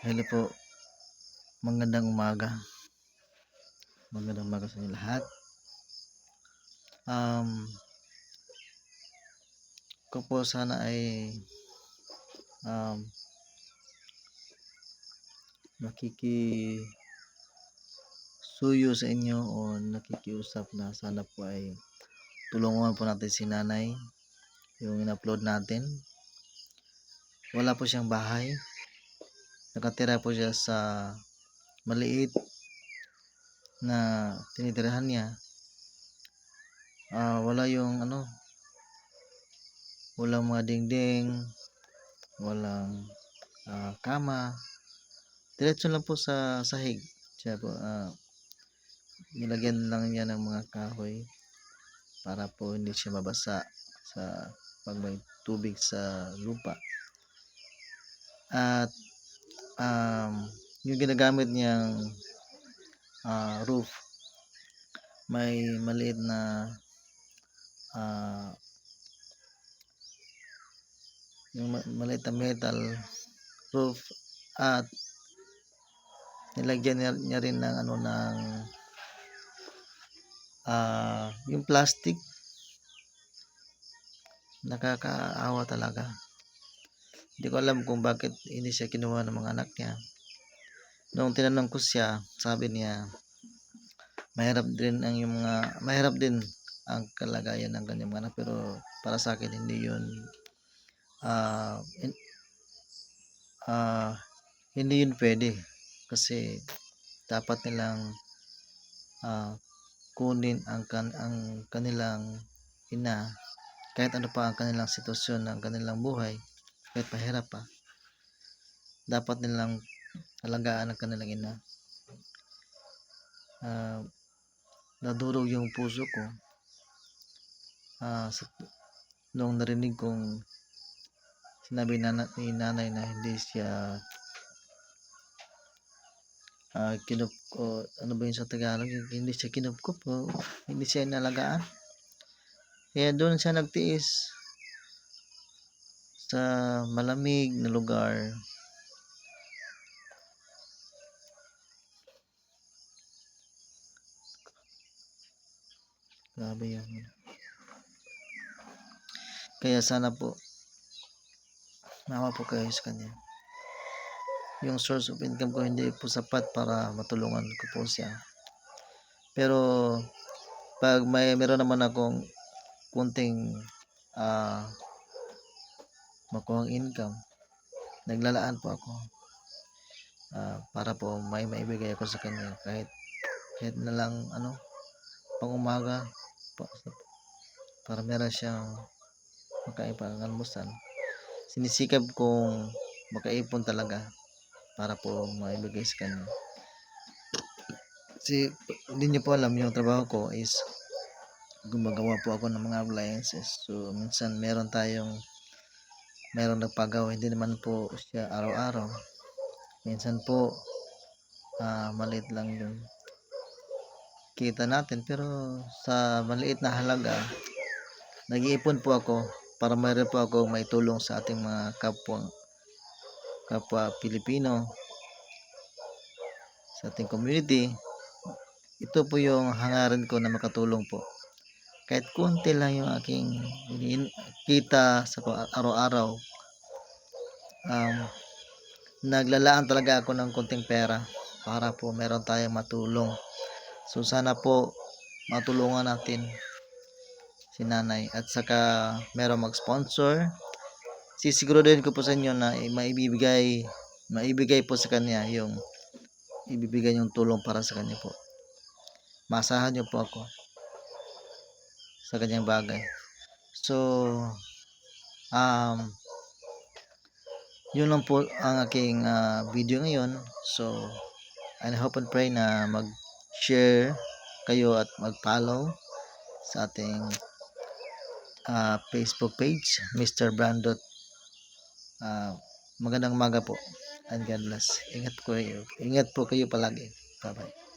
Hello po. Magandang umaga. Magandang umaga sa inyo lahat. Um, ko po sana ay um, makiki suyo sa inyo o nakikiusap na sana po ay tulungan po natin si nanay yung in-upload natin. Wala po siyang bahay nakatira po siya sa maliit na tinitirahan niya. Ah, wala yung ano walang mga dingding walang ah, kama. Diretso lang po sa sahig. Siya po ah, nilagyan lang niya ng mga kahoy para po hindi siya mabasa sa pag may tubig sa lupa. At um, yung ginagamit niyang ah, roof. May maliit na ah, yung ma- maliit na metal roof at nilagyan niya, rin ng ano ng ah, yung plastic. Nakakaawa talaga hindi ko alam kung bakit hindi siya kinuha ng mga anak niya Nung tinanong ko siya, sabi niya, mahirap din ang yung mga, mahirap din ang kalagayan ng kanyang mga anak, pero para sa akin hindi yun, ah, in- ah, hindi yun pwede. Kasi dapat nilang ah, kunin ang, kan, ang kanilang ina, kahit ano pa ang kanilang sitwasyon ng kanilang buhay, kahit mahirap pa, dapat nilang alagaan ang kanilang ina. Ah, nadurog yung puso ko. Ah, sa, nung narinig kong sinabi na, ni nanay na hindi siya ah, kinup o ano ba yun sa Tagalog? Hindi siya kinupkup o hindi siya inalagaan. Kaya doon siya nagtiis sa malamig na lugar Grabe yan. Kaya sana po, mawa po kayo sa kanya. Yung source of income ko hindi po sapat para matulungan ko po siya. Pero, pag may meron naman akong kunting ah makuhang income, naglalaan po ako ah, para po may maibigay ako sa kanya kahit kahit na lang ano pang umaga pa- para meron siyang makain pang almusal. Sinisikap kong makaipon talaga para po maibigay sa kanya. Kasi hindi niyo po alam yung trabaho ko is gumagawa po ako ng mga appliances. So minsan meron tayong meron nagpagawa hindi naman po siya araw-araw. Minsan po ah, maliit lang yung kita natin pero sa maliit na halaga nag-iipon po ako para mayroon po ako may tulong sa ating mga kapwa kapwa Pilipino sa ating community. Ito po yung hangarin ko na makatulong po kahit konti lang yung aking kita sa araw-araw um, naglalaan talaga ako ng konting pera para po meron tayong matulong So sana po matulungan natin si nanay at saka meron mag-sponsor. Sisiguraduhin ko po sa inyo na maibibigay maibigay po sa kanya yung ibibigay yung tulong para sa kanya po. Masahan niyo po ako sa kanyang bagay. So um yun lang po ang aking ah, video ngayon. So I hope and pray na mag share kayo at mag-follow sa ating ah, Facebook page, Mr. Brandot. Ah, magandang umaga po and God bless. Ingat po kayo. Ingat po kayo palagi. Bye-bye.